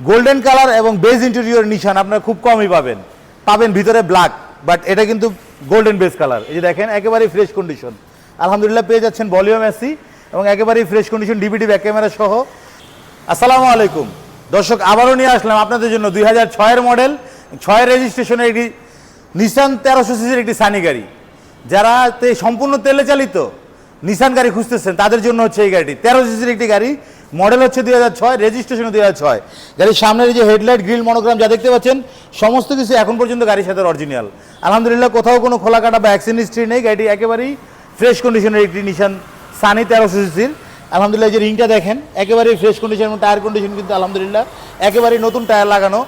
Golden colour এবং beige interior Nissan আপনারা খুব কমই পাবেন। পাবেন ভিতরে ব্ল্যাক বাট এটা কিন্তু গোল্ডেন বেজ কালার এই যে দেখেন, একেবারেই ফ্রেশ কন্ডিশন আলহামদুলিল্লাহ পেয়ে যাচ্ছেন ভলিউম এসি এবং একেবারেই fresh condition DVD back camera সহ। আসসালামু আলাইকুম। দর্শক, আবারও নিয়ে আসলাম আপনাদের জন্য দুই হাজার ছয়ের মডেল ছয়ের রেজিস্ট্রেশনের একটি নিসান তেরোশো সিসির একটি সানি গাড়ি। যারা সম্পূর্ণ তেলে চালিত নিসান গাড়ি খুঁজতেছেন, তাদের জন্য হচ্ছে এই গাড়িটি। তেরো সিসির একটি গাড়ি মডেল হচ্ছে দুই হাজার ছয় রেজিস্ট্রেশন দুই হাজার ছয়। গাড়ির সামনের যে হেডলাইট গ্রিল মনোগ্রাম যা দেখতে পাচ্ছেন, সমস্ত কিছু এখন পর্যন্ত গাড়ির সাথে অরিজিনাল আলহামদুলিল্লাহ, কোথাও কোনো খোলা কাটা বা অ্যাক্সিডেন্ট হিস্ট্রি নেই। গাড়িটি একেবারেই ফ্রেশ কন্ডিশনের একটি নিশান সানি তেরোশো সিসির আলহামদুলিল্লাহ যে রিংটা দেখেন, একেবারেই ফ্রেশ কন্ডিশন এবং টায়ার কন্ডিশন কিন্তু আলহামদুলিল্লাহ, একেবারেই নতুন টায়ার লাগানো।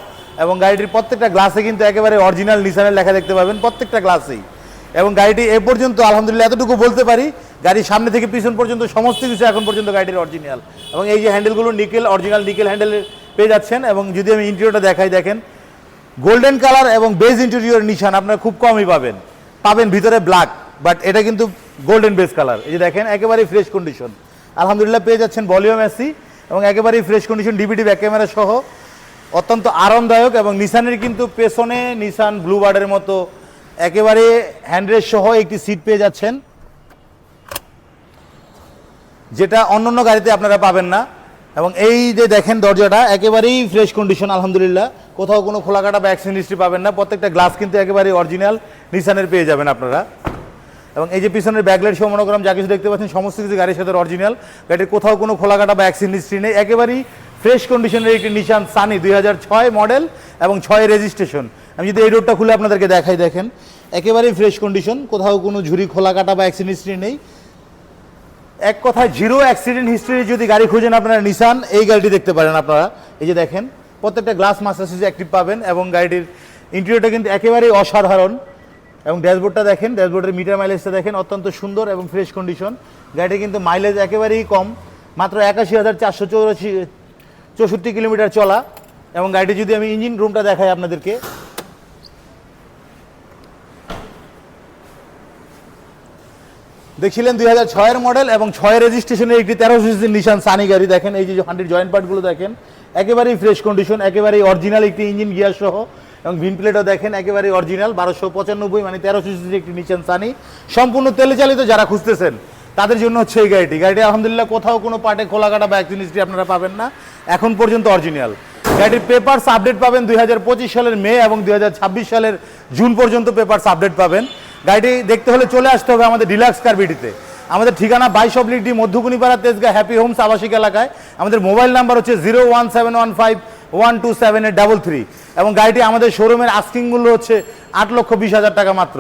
এবং গাড়িটির প্রত্যেকটা গ্লাসে কিন্তু একেবারে অরিজিনাল নিশানের লেখা দেখতে পাবেন, প্রত্যেকটা গ্লাসেই এবং গাড়িটি এ পর্যন্ত, আলহামদুলিল্লাহ, এতটুকু বলতে পারি, গাড়ির সামনে থেকে পিছন পর্যন্ত সমস্ত কিছু এখন পর্যন্ত গাড়িটির অরিজিনাল এবং এই যে হ্যান্ডেলগুলো নিকেল অরিজিনাল নিকেল হ্যান্ডেল পেয়ে যাচ্ছেন, এবং যদি আমি ইন্টেরিয়রটা দেখাই, দেখেন গোল্ডেন কালার এবং বেজ ইন্টেরিয়র নিশান আপনারা খুব কমই পাবেন। পাবেন ভিতরে ব্ল্যাক বাট এটা কিন্তু গোল্ডেন বেজ কালার এই যে দেখেন, একেবারেই ফ্রেশ কন্ডিশন আলহামদুলিল্লাহ, পেয়ে যাচ্ছেন ভলিউম এসি এবং একেবারেই fresh condition DVD back camera সহ। অত্যন্ত আরামদায়ক এবং নিসানের কিন্তু পেছনে নিসান ব্লু বার্ডের মতো একেবারে হ্যান্ডরেস্ট সহ একটি সিট পেয়ে যাচ্ছেন। যেটা অন্য অন্য গাড়িতে আপনারা পাবেন না। এবং এই যে দেখেন দরজাটা, একেবারেই ফ্রেশ কন্ডিশন আলহামদুলিল্লাহ। কোথাও কোনো খোলাকাটা বা অ্যাক্সিডেন্ট পাবেন না। প্রত্যেকটা গ্লাস কিন্তু একেবারে অরিজিনাল নিসানের পেয়ে যাবেন আপনারা। এবং এই যে পিছনের ব্যাকলাইট সহ মনোগ্রাম যা কিছু দেখতে পাচ্ছেন, সমস্ত কিছু গাড়ির সাথে অরিজিনাল গাড়ির কোথাও কোনো খোলাকাটা বা অ্যাক্সিডেন্ট নেই। একেবারেই ফ্রেশ কন্ডিশনের একটি নিশান সানি দুই হাজার ছয় মডেল এবং ছয় রেজিস্ট্রেশন আমি যদি এই রোডটা খুলে আপনাদেরকে দেখাই, দেখেন। একেবারেই ফ্রেশ কন্ডিশন কোথাও কোনো ঝুরি খোলাকাটা বা অ্যাক্সিডেন্ট হিস্ট্রি নেই। এক কথায় জিরো অ্যাক্সিডেন্ট হিস্ট্রি যদি গাড়ি খুঁজেন আপনারা নিসান এই গাড়িটি দেখতে পারেন আপনারা। এই যে দেখেন, প্রত্যেকটা গ্লাস সুইচ অ্যাক্টিভ পাবেন এবং গাড়িটির ইন্টেরিয়রটা কিন্তু একেবারেই অসাধারণ। এবং ড্যাশবোর্ডটা দেখেন ড্যাশবোর্ডের মিটার মাইলেজটা দেখেন, অত্যন্ত সুন্দর এবং ফ্রেশ কন্ডিশন গাড়িটি কিন্তু মাইলেজ একেবারেই কম, মাত্র একাশি হাজার চারশো চৌরাশি, চৌষট্টি কিলোমিটার চলা। এবং গাড়িটি যদি আমি ইঞ্জিন রুমটা দেখাই আপনাদেরকে দেখছিলেন দুই হাজার ছয়ের মডেল এবং ছয়ের রেজিস্ট্রেশনের একটি তেরো সিসির নিশান সানি গাড়ি দেখেন। এই যে হান্ড্রেড জয়েন্ট পার্টগুলো দেখেন, একেবারেই ফ্রেশ কন্ডিশন একেবারেই অরিজিনাল একটি ইঞ্জিন গিয়ার সহ এবং ভিন প্লেটও দেখেন, একেবারেই অরিজিনাল বারোশো পঁচানব্বই মানে তেরো সিসির একটি নিশান সানি সম্পূর্ণ তেলে চালিত যারা খুঁজতেছেন, তাদের জন্য হচ্ছে এই গাড়িটি। গাড়িটি আলহামদুলিল্লাহ কোথাও কোনো পার্টে খোলা কাটা বা এক জিনিসটি আপনারা পাবেন না। এখন পর্যন্ত অরিজিনাল গাড়িটির পেপারস আপডেট পাবেন দুই হাজার পঁচিশ সালের মে এবং দুই হাজার ছাব্বিশ সালের জুন পর্যন্ত পেপারস আপডেট পাবেন। গাড়িটি দেখতে হলে চলে আসতে হবে আমাদের ডিলাক্স কারবিটিতে আমাদের ঠিকানা বাইশ oblique D Moddhokunipara Tejgaon, happy homes আবাসিক এলাকায়। আমাদের মোবাইল নাম্বার হচ্ছে zero one seven one five one two seven eight double three. এবং গাড়িটি আমাদের শোরুমের আস্কিং মূল্য হচ্ছে আট লক্ষ বিশ হাজার টাকা মাত্র।